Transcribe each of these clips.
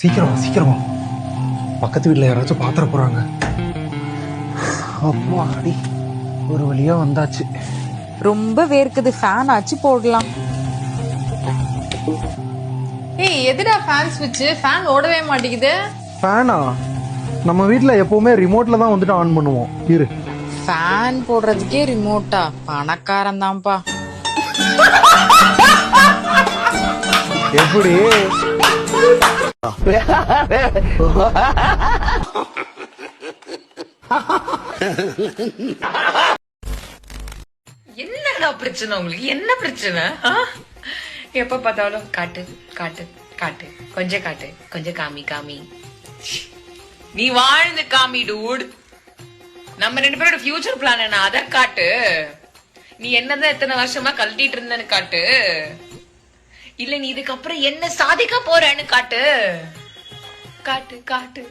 சீக்கிரம் வா, சீக்கிரம் வா. பக்கத்து வீட்டில் யாராச்சும் பாத்திர போறாங்க. அப்பா அடி. ஒரு வழியா வந்தாச்சு. ரொம்ப வேர்க்குது. ஃபேன் ஆச்சு போடலாம். ஏய் எதுடா ஃபேன் ஸ்விட்ச் ஃபேன் ஓடவே மாட்டேங்குது. ஃபேனா நம்ம வீட்டில் எப்பவுமே ரிமோட்ல தான் வந்துட்டு ஆன் பண்ணுவோம். இரு. ஃபேன் போடுறதுக்கே ரிமோட்டா பணக்காரன் தான்ப்பா எப்படி? என்னடா பிரச்சனை உங்களுக்கு? என்ன பிரச்சனை? எப்ப பார்த்தாலும் காட்டு காட்டு காட்டு. கொஞ்சம் காட்டு கொஞ்சம் காமி காமி. நீ வாழ்ந்து காமி டூட் நம்ம ரெண்டு பேரோட ஃபியூச்சர் பிளான் என்ன? அதை காட்டு. நீ என்னதான் எத்தனை வருஷமா கழட்டிட்டு இருந்தேன்னு காட்டு. இல்ல நீ இதுக்கப்புறம் என்ன சாதிக்க போறேன்னு காட்டு. காட்டு காட்டு.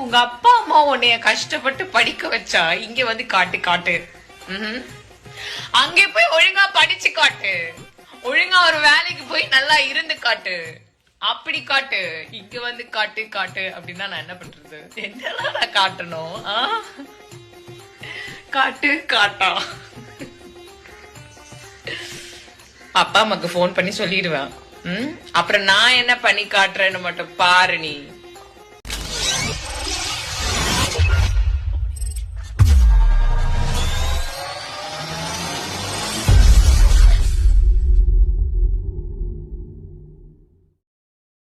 உங்க அப்பா அம்மா உன்னைய கஷ்டப்பட்டு படிக்க வச்சா இங்க வந்து காட்டு காட்டு. அங்கே போய் ஒழுங்கா படிச்சு காட்டு. ஒழுங்கா ஒரு வேலைக்கு போய் நல்லா இருந்து காட்டு. அப்படி காட்டு. இங்க வந்து காட்டு காட்டு அப்படின்னா நான் என்ன பண்றது? என்னெல்லாம் நான் காட்டணும்? காட்டு காட்டா. அப்பா அம்மாக்கு ஃபோன் பண்ணி சொல்லிடுவேன். அப்புறம் நான் என்ன பண்ணி காட்டுறேன்னு மட்டும் பாரு நீ.